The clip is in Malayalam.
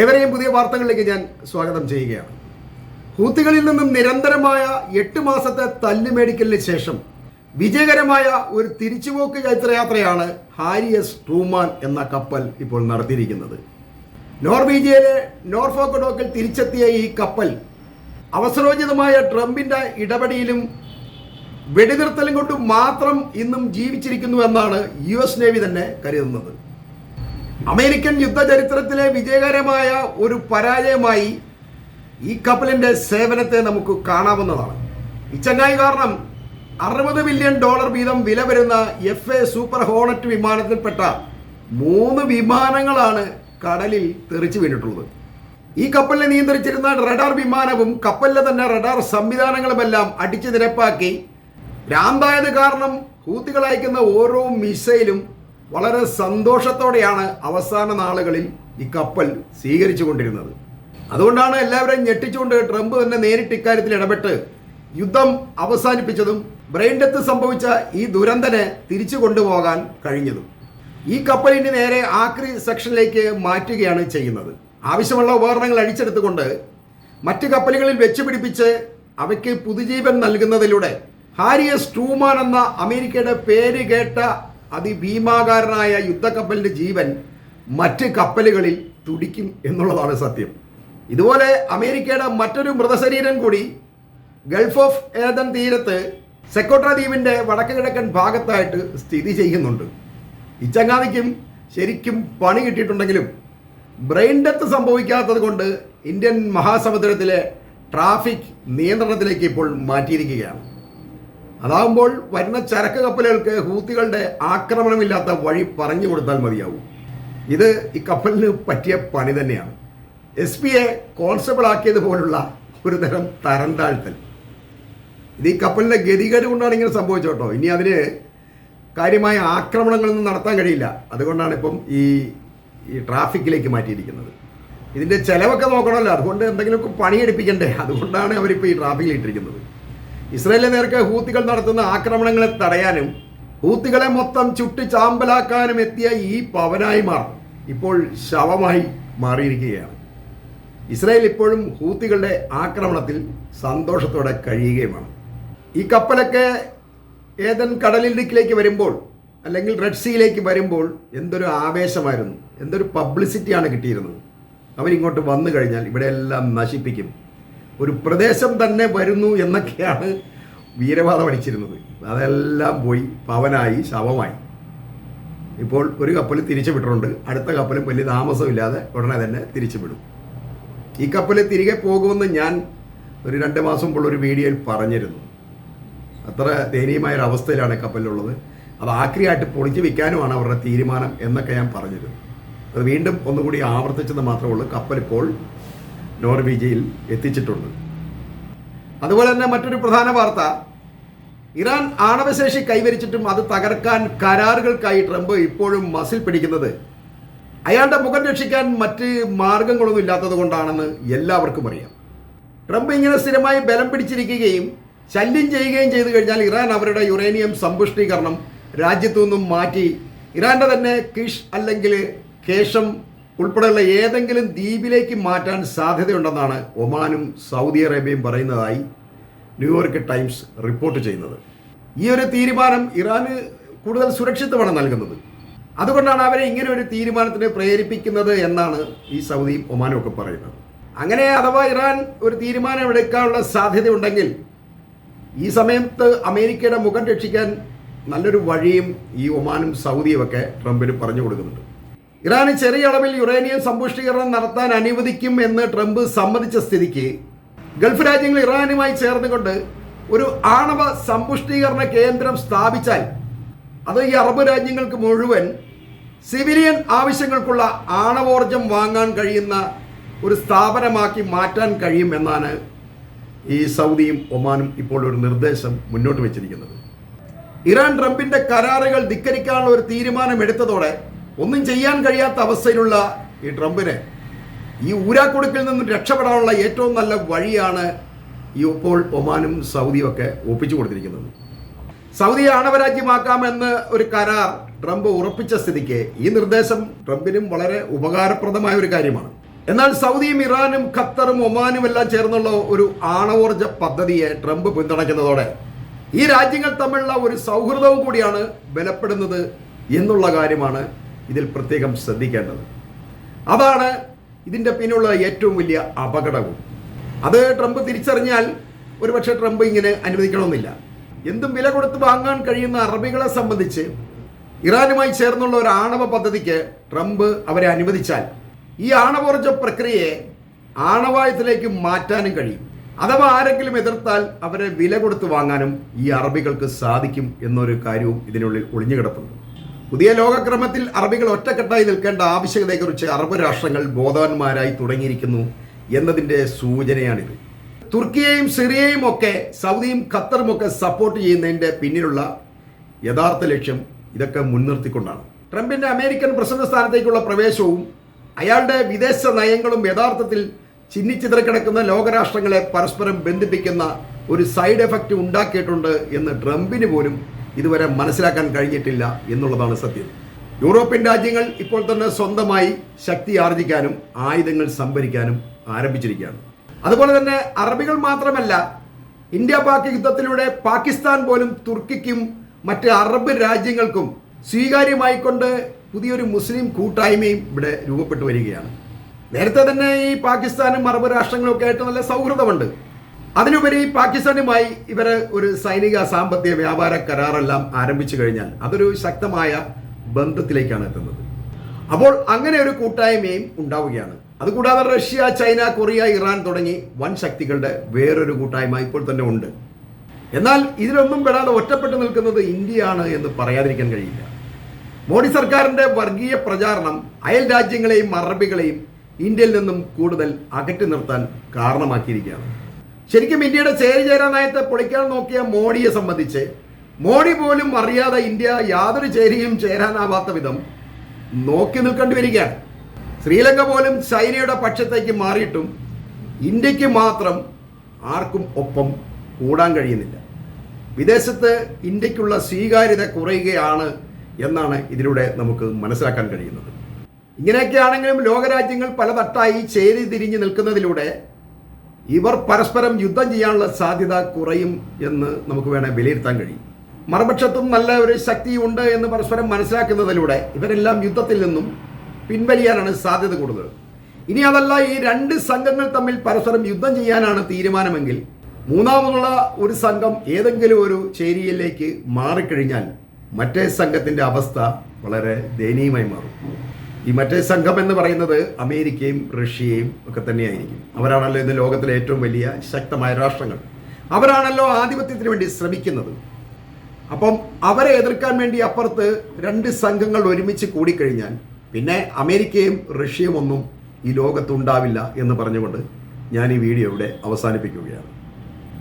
എവരെയും പുതിയ വാർത്തകളിലേക്ക് ഞാൻ സ്വാഗതം ചെയ്യുകയാണ്. ഹൂത്തികളിൽ നിന്നും നിരന്തരമായ എട്ട് മാസത്തെ തല്ലുമേടിക്കലിന് ശേഷം വിജയകരമായ ഒരു തിരിച്ചുപോക്ക് ചൈത്രയാത്രയാണ് ഹാരിയസ് ട്രൂമാൻ എന്ന കപ്പൽ ഇപ്പോൾ നടത്തിയിരിക്കുന്നത്. നോർവീജിയയിലെ നോർഫോക്ക് ഡോക്കിൽ തിരിച്ചെത്തിയ ഈ കപ്പൽ അവസരോചിതമായ ട്രംപിന്റെ ഇടപെടിയിലും വെടിനിർത്തലും കൊണ്ട് മാത്രം ഇന്നും ജീവിച്ചിരിക്കുന്നു എന്നാണ് യു എസ് നേവി തന്നെ കരുതുന്നത്. അമേരിക്കൻ യുദ്ധചരിത്രത്തിലെ വിജയകരമായ ഒരു പരാജയമായി ഈ കപ്പലിന്റെ സേവനത്തെ നമുക്ക് കാണാവുന്നതാണ്. ഈ ചങ്ങായി കാരണം അറുപത് മില്യൺ ഡോളർ വീതം വില വരുന്ന എഫ് എ സൂപ്പർ ഹോണറ്റ് വിമാനത്തിൽപ്പെട്ട മൂന്ന് വിമാനങ്ങളാണ് കടലിൽ തെറിച്ചു വീണിട്ടുള്ളത്. ഈ കപ്പലിനെ നിയന്ത്രിച്ചിരുന്ന റഡാർ വിമാനവും കപ്പലിലെ തന്നെ റഡാർ സംവിധാനങ്ങളുമെല്ലാം അടിച്ചു നിരപ്പാക്കി. രാന്തായത് കാരണം ഹൂത്തികൾ അയക്കുന്ന ഓരോ മിസൈലും വളരെ സന്തോഷത്തോടെയാണ് അവസാന നാളുകളിൽ ഈ കപ്പൽ സ്വീകരിച്ചു കൊണ്ടിരുന്നത് അതുകൊണ്ടാണ് എല്ലാവരെയും ഞെട്ടിച്ചുകൊണ്ട് ട്രംപ് തന്നെ നേരിട്ട് ഇക്കാര്യത്തിൽ ഇടപെട്ട് യുദ്ധം അവസാനിപ്പിച്ചതും ബ്രെയിൻ ഡെത്ത് സംഭവിച്ച ഈ ദുരന്തനെ തിരിച്ചു കൊണ്ടുപോകാൻ കഴിഞ്ഞതും. ഈ കപ്പലിന് നേരെ ആക്രി സെക്ഷനിലേക്ക് മാറ്റുകയാണ് ചെയ്യുന്നത്. ആവശ്യമുള്ള ഉപകരണങ്ങൾ അഴിച്ചെടുത്തുകൊണ്ട് മറ്റ് കപ്പലുകളിൽ വെച്ച് പിടിപ്പിച്ച് അവയ്ക്ക് പുതുജീവൻ നൽകുന്നതിലൂടെ ഹാരിയസ് ട്രൂമാൻ എന്ന അമേരിക്കയുടെ പേര് കേട്ട അതിഭീമാകാരനായ യുദ്ധക്കപ്പലിന്റെ ജീവൻ മറ്റ് കപ്പലുകളിൽ തുടിക്കും എന്നുള്ളതാണ് സത്യം. ഇതുപോലെ അമേരിക്കയുടെ മറ്റൊരു മൃതശരീരം കൂടി ഗൾഫ് ഓഫ് ഏതൻ തീരത്ത് സെക്കോട്ര ദ്വീപിന്റെ വടക്ക് കിഴക്കൻ ഭാഗത്തായിട്ട് സ്ഥിതി ചെയ്യുന്നുണ്ട്. ഇച്ചങ്ങാതിക്കും ശരിക്കും പണി കിട്ടിയിട്ടുണ്ടെങ്കിലും ബ്രെയിൻ ഡെത്ത് സംഭവിക്കാത്തത് കൊണ്ട് ഇന്ത്യൻ മഹാസമുദ്രത്തിലെ ട്രാഫിക് നിയന്ത്രണത്തിലേക്ക് ഇപ്പോൾ മാറ്റിയിരിക്കുകയാണ്. അതാകുമ്പോൾ വരുന്ന ചരക്ക് കപ്പലുകൾക്ക് ഹൂത്തികളുടെ ആക്രമണമില്ലാത്ത വഴി പറഞ്ഞു കൊടുത്താൽ മതിയാവും. ഇത് ഈ കപ്പലിന് പറ്റിയ പണി തന്നെയാണ്. എസ് പിയെ കോൺസ്റ്റബിൾ ആക്കിയതുപോലുള്ള ഒരു തരം തരം താഴ്ത്തൽ ഇത് ഈ കപ്പലിന്റെ ഗതികേട് കൊണ്ടാണ് ഇങ്ങനെ സംഭവിച്ചോട്ടോ. ഇനി അതിന് കാര്യമായ ആക്രമണങ്ങളൊന്നും നടത്താൻ കഴിയില്ല. അതുകൊണ്ടാണ് ഇപ്പം ഈ ഈ ട്രാഫിക്കിലേക്ക് മാറ്റിയിരിക്കുന്നത്. ഇതിന്റെ ചിലവൊക്കെ നോക്കണമല്ലോ. അതുകൊണ്ട് എന്തെങ്കിലുമൊക്കെ പണിയെടുപ്പിക്കണ്ടേ? അതുകൊണ്ടാണ് അവരിപ്പോൾ ഈ ട്രാഫിക്കിൽ ഇട്ടിരിക്കുന്നത്. ഇസ്രായേലിനെ നേർക്ക് ഹൂത്തികൾ നടത്തുന്ന ആക്രമണങ്ങളെ തടയാനും ഹൂത്തികളെ മൊത്തം ചുട്ടി ചാമ്പലാക്കാനും എത്തിയ ഈ പവനായി മാർ ഇപ്പോൾ ശവമായി മാറിയിരിക്കുകയാണ്. ഇസ്രായേൽ ഇപ്പോഴും ഹൂത്തികളുടെ ആക്രമണത്തിൽ സന്തോഷത്തോടെ കഴിയുകയുമാണ്. ഈ കപ്പലൊക്കെ ഏതൻ കടലിടുക്കിലേക്ക് വരുമ്പോൾ അല്ലെങ്കിൽ റെഡ് സീയിലേക്ക് വരുമ്പോൾ എന്തൊരു ആവേശമായിരുന്നു. എന്തൊരു പബ്ലിസിറ്റിയാണ് കിട്ടിയിരുന്നത്. അവരിങ്ങോട്ട് വന്നു കഴിഞ്ഞാൽ ഇവിടെയെല്ലാം നശിപ്പിക്കും. ഒരു പ്രദേശം തന്നെ വരുന്നു എന്നൊക്കെയാണ് വീരവാദം അടിച്ചിരുന്നത് അതെല്ലാം പോയി പവനായി ശവമായി. ഇപ്പോൾ ഒരു കപ്പൽ തിരിച്ചു വിട്ടിട്ടുണ്ട്. അടുത്ത കപ്പലും വലിയ താമസമില്ലാതെ ഉടനെ തന്നെ തിരിച്ചു വിടും. ഈ കപ്പൽ തിരികെ പോകുമെന്ന് ഞാൻ ഒരു രണ്ട് മാസം മുമ്പുള്ള ഒരു വീഡിയോയിൽ പറഞ്ഞിരുന്നു. അത്ര ദയനീയമായ ഒരു അവസ്ഥയിലാണ് കപ്പലിലുള്ളത്. അത് ആക്രിയായിട്ട് പൊളിച്ച് വിൽക്കാനുമാണ് അവരുടെ തീരുമാനം എന്നൊക്കെ ഞാൻ പറഞ്ഞിരുന്നു. അത് വീണ്ടും ഒന്നുകൂടി ആവർത്തിച്ചെന്ന് മാത്രമേ ഉള്ളൂ. കപ്പൽ ഇപ്പോൾ നോർവീജിയയിൽ എത്തിച്ചിട്ടുണ്ട്. അതുപോലെ തന്നെ മറ്റൊരു പ്രധാന വാർത്ത. ഇറാൻ ആണവശേഷി കൈവരിച്ചിട്ടും അത് തകർക്കാൻ കരാറുകൾക്കായി ട്രംപ് ഇപ്പോഴും മസിൽ പിടിക്കുന്നത്. അയാളുടെ മുഖം രക്ഷിക്കാൻ മറ്റ് മാർഗങ്ങളൊന്നും ഇല്ലാത്തത് കൊണ്ടാണെന്ന് എല്ലാവർക്കും അറിയാം. ട്രംപ് ഇങ്ങനെ സ്ഥിരമായി ബലം പിടിച്ചിരിക്കുകയും ശല്യം ചെയ്യുകയും ചെയ്തു കഴിഞ്ഞാൽ ഇറാൻ അവരുടെ യുറേനിയം സമ്പുഷ്ടീകരണം രാജ്യത്തു നിന്നും മാറ്റി ഇറാന്റെ തന്നെ കിഷ് അല്ലെങ്കിൽ കേശം ഉൾപ്പെടെയുള്ള ഏതെങ്കിലും ദ്വീപിലേക്ക് മാറ്റാൻ സാധ്യതയുണ്ടെന്നാണ് ഒമാനും സൗദി അറേബ്യയും പറയുന്നതായി ന്യൂയോർക്ക് ടൈംസ് റിപ്പോർട്ട് ചെയ്യുന്നത്. ഈ ഒരു തീരുമാനം ഇറാന് കൂടുതൽ സുരക്ഷിതമാണ് നൽകുന്നത്. അതുകൊണ്ടാണ് അവരെ ഇങ്ങനെ ഒരു തീരുമാനത്തിന് പ്രേരിപ്പിക്കുന്നത് എന്നാണ് ഈ സൗദിയും ഒമാനും ഒക്കെ പറയുന്നത്. അങ്ങനെ അഥവാ ഇറാൻ ഒരു തീരുമാനം എടുക്കാനുള്ള സാധ്യതയുണ്ടെങ്കിൽ ഈ സമയത്ത് അമേരിക്കയുടെ മുഖം രക്ഷിക്കാൻ നല്ലൊരു വഴിയും ഈ ഒമാനും സൗദിയും ഒക്കെ ട്രംപിന് പറഞ്ഞു കൊടുക്കുന്നുണ്ട്. ഇറാന് ചെറിയ അളവിൽ യുറേനിയം സമ്പുഷ്ടീകരണം നടത്താൻ അനുവദിക്കും എന്ന് ട്രംപ് സമ്മതിച്ച സ്ഥിതിക്ക് ഗൾഫ് രാജ്യങ്ങൾ ഇറാനുമായി ചേർന്നുകൊണ്ട് ഒരു ആണവ സമ്പുഷ്ടീകരണ കേന്ദ്രം സ്ഥാപിച്ചാൽ അത് ഈ അറബ് രാജ്യങ്ങൾക്ക് മുഴുവൻ സിവിലിയൻ ആവശ്യങ്ങൾക്കുള്ള ആണവോർജം വാങ്ങാൻ കഴിയുന്ന ഒരു സ്ഥാപനമാക്കി മാറ്റാൻ കഴിയും എന്നാണ് ഈ സൗദിയും ഒമാനും ഇപ്പോൾ ഒരു നിർദ്ദേശം മുന്നോട്ട് വെച്ചിരിക്കുന്നത്. ഇറാൻ ട്രംപിന്റെ കരാറുകൾ ധിക്കരിക്കാനുള്ള ഒരു തീരുമാനം എടുത്തതോടെ ഒന്നും ചെയ്യാൻ കഴിയാത്ത അവസ്ഥയിലുള്ള ഈ ട്രംപിനെ ഈ ഊരാക്കുടുക്കിൽ നിന്നും രക്ഷപ്പെടാനുള്ള ഏറ്റവും നല്ല വഴിയാണ് ഈ ഇപ്പോൾ ഒമാനും സൗദിയും ഒക്കെ ഒപ്പിച്ചു കൊടുത്തിരിക്കുന്നത്. സൗദിയെ ആണവരാജ്യമാക്കാമെന്ന് ഒരു കരാർ ട്രംപ് ഉറപ്പിച്ച സ്ഥിതിക്ക് ഈ നിർദ്ദേശം ട്രംപിനും വളരെ ഉപകാരപ്രദമായ ഒരു കാര്യമാണ്. എന്നാൽ സൗദിയും ഇറാനും ഖത്തറും ഒമാനും എല്ലാം ചേർന്നുള്ള ഒരു ആണവോർജ പദ്ധതിയെ ട്രംപ് പിന്തുണയ്ക്കുന്നതോടെ ഈ രാജ്യങ്ങൾ തമ്മിലുള്ള ഒരു സൗഹൃദവും കൂടിയാണ് ബലപ്പെടുന്നത് എന്നുള്ള കാര്യമാണ് ഇതിൽ പ്രത്യേകം ശ്രദ്ധിക്കേണ്ടത്. അതാണ് ഇതിന്റെ പിന്നുള്ള ഏറ്റവും വലിയ അപകടവും. അത് ട്രംപ് തിരിച്ചറിഞ്ഞാൽ ഒരുപക്ഷെ ട്രംപ് ഇങ്ങനെ അനുവദിക്കണമെന്നില്ല. എന്തും വില കൊടുത്ത് വാങ്ങാൻ കഴിയുന്ന അറബികളെ സംബന്ധിച്ച് ഇറാനുമായി ചേർന്നുള്ള ഒരു ആണവ പദ്ധതിക്ക് ട്രംപ് അവരെ അനുവദിച്ചാൽ ഈ ആണവോർജ പ്രക്രിയയെ ആണവായത്തിലേക്ക് മാറ്റാനും കഴിയും. അഥവാ ആരെങ്കിലും എതിർത്താൽ അവരെ വില കൊടുത്ത് വാങ്ങാനും ഈ അറബികൾക്ക് സാധിക്കും എന്നൊരു കാര്യവും ഇതിനുള്ളിൽ ഒളിഞ്ഞു കിടപ്പുണ്ട് പുതിയ ലോകക്രമത്തിൽ അറബികൾ ഒറ്റക്കെട്ടായി നിൽക്കേണ്ട ആവശ്യകതയെക്കുറിച്ച് അറബ് രാഷ്ട്രങ്ങൾ ബോധവാന്മാരായി തുടങ്ങിയിരിക്കുന്നു എന്നതിന്റെ സൂചനയാണിത്. തുർക്കിയെയും സിറിയയും ഒക്കെ സൗദിയും ഖത്തറും ഒക്കെ സപ്പോർട്ട് ചെയ്യുന്നതിന്റെ പിന്നിലുള്ള യഥാർത്ഥ ലക്ഷ്യം ഇതൊക്കെ മുൻനിർത്തിക്കൊണ്ടാണ്. ട്രംപിന്റെ അമേരിക്കൻ പ്രസിഡന്റ് സ്ഥാനത്തേക്കുള്ള പ്രവേശവും അയാളുടെ വിദേശ നയങ്ങളും യഥാർത്ഥത്തിൽ ചിന്നിച്ചിതറക്കിടക്കുന്ന ലോകരാഷ്ട്രങ്ങളെ പരസ്പരം ബന്ധിപ്പിക്കുന്ന ഒരു സൈഡ് എഫക്റ്റ് ഉണ്ടാക്കിയിട്ടുണ്ട് എന്ന് ട്രംപിന് പോലും ഇതുവരെ മനസ്സിലാക്കാൻ കഴിഞ്ഞിട്ടില്ല എന്നുള്ളതാണ് സത്യം. യൂറോപ്യൻ രാജ്യങ്ങൾ ഇപ്പോൾ തന്നെ സ്വന്തമായി ശക്തി ആർജിക്കാനും ആയുധങ്ങൾ സംഭരിക്കാനും ആരംഭിച്ചിരിക്കുകയാണ്. അതുപോലെ തന്നെ അറബികൾ മാത്രമല്ല ഇന്ത്യ പാക് യുദ്ധത്തിലൂടെ പാകിസ്ഥാൻ പോലും തുർക്കിക്കും മറ്റ് അറബ് രാജ്യങ്ങൾക്കും സ്വീകാര്യമായിക്കൊണ്ട് പുതിയൊരു മുസ്ലിം കൂട്ടായ്മയും ഇവിടെ രൂപപ്പെട്ടു വരികയാണ്. നേരത്തെ തന്നെ ഈ പാകിസ്ഥാനും അറബ് രാഷ്ട്രങ്ങളും ഒക്കെ ആയിട്ട് നല്ല സൗഹൃദമുണ്ട്. അതിനുപരി പാകിസ്ഥാനുമായി ഇവർ ഒരു സൈനിക സാമ്പത്തിക വ്യാപാര കരാറെല്ലാം ആരംഭിച്ചു കഴിഞ്ഞാൽ അതൊരു ശക്തമായ ബന്ധത്തിലേക്കാണ് എത്തുന്നത്. അപ്പോൾ അങ്ങനെ ഒരു കൂട്ടായ്മയും ഉണ്ടാവുകയാണ്. അതുകൂടാതെ റഷ്യ ചൈന കൊറിയ ഇറാൻ തുടങ്ങി വൻ ശക്തികളുടെ വേറൊരു കൂട്ടായ്മ ഇപ്പോൾ തന്നെ ഉണ്ട്. എന്നാൽ ഇതിലൊന്നും പെടാതെ ഒറ്റപ്പെട്ടു നിൽക്കുന്നത് ഇന്ത്യയാണ് എന്ന് പറയാതിരിക്കാൻ കഴിയില്ല. മോഡി സർക്കാരിന്റെ വർഗീയ പ്രചാരണം അയൽ രാജ്യങ്ങളെയും അറബികളെയും ഇന്ത്യയിൽ നിന്നും കൂടുതൽ അകറ്റി നിർത്താൻ കാരണമാക്കിയിരിക്കുകയാണ്. ശരിക്കും ഇന്ത്യയുടെ ചേരി നയത്തെ പൊളിക്കാൻ നോക്കിയ മോഡിയെ സംബന്ധിച്ച് മോഡി പോലും അറിയാതെ ഇന്ത്യ യാതൊരു ചേരിയും ചേരാനാവാത്ത വിധം നോക്കി നിൽക്കേണ്ടി വരികയാണ്. ശ്രീലങ്ക പോലും ചൈനയുടെ പക്ഷത്തേക്ക് മാറിയിട്ടും ഇന്ത്യയ്ക്ക് മാത്രം ആർക്കും ഒപ്പം കൂടാൻ കഴിയുന്നില്ല. വിദേശത്ത് ഇന്ത്യക്കുള്ള സ്വീകാര്യത കുറയുകയാണ് എന്നാണ് ഇതിലൂടെ നമുക്ക് മനസ്സിലാക്കാൻ കഴിയുന്നത്. ഇങ്ങനെയൊക്കെയാണെങ്കിലും ലോകരാജ്യങ്ങൾ പല തട്ടായി ചേരി തിരിഞ്ഞ് നിൽക്കുന്നതിലൂടെ ഇവർ പരസ്പരം യുദ്ധം ചെയ്യാനുള്ള സാധ്യത കുറയും എന്ന് നമുക്ക് വേണേൽ വിലയിരുത്താൻ കഴിയും. മറുപക്ഷത്തും നല്ല ഒരു ശക്തിയുണ്ട് എന്ന് പരസ്പരം മനസ്സിലാക്കുന്നതിലൂടെ ഇവരെല്ലാം യുദ്ധത്തിൽ നിന്നും പിൻവലിയാനാണ് സാധ്യത കൂടുതൽ. ഇനി അതല്ല ഈ രണ്ട് സംഘങ്ങൾ തമ്മിൽ പരസ്പരം യുദ്ധം ചെയ്യാനാണ് തീരുമാനമെങ്കിൽ മൂന്നാമതുള്ള ഒരു സംഘം ഏതെങ്കിലും ഒരു ചേരിയിലേക്ക് മാറിക്കഴിഞ്ഞാൽ മറ്റേ സംഘത്തിന്റെ അവസ്ഥ വളരെ ദയനീയമായി മാറും. ഈ മറ്റേ സംഘം എന്ന് പറയുന്നത് അമേരിക്കയും റഷ്യയും ഒക്കെ തന്നെയായിരിക്കും. അവരാണല്ലോ ഇന്ന് ലോകത്തിലെ ഏറ്റവും വലിയ ശക്തമായ രാഷ്ട്രങ്ങൾ. അവരാണല്ലോ ആധിപത്യത്തിന് വേണ്ടി ശ്രമിക്കുന്നത്. അപ്പം അവരെ എതിർക്കാൻ വേണ്ടി അപ്പുറത്ത് രണ്ട് സംഘങ്ങൾ ഒരുമിച്ച് കൂടിക്കഴിഞ്ഞാൽ പിന്നെ അമേരിക്കയും റഷ്യയും ഒന്നും ഈ ലോകത്തുണ്ടാവില്ല എന്ന് പറഞ്ഞുകൊണ്ട് ഞാൻ ഈ വീഡിയോ ഇവിടെ അവസാനിപ്പിക്കുകയാണ്.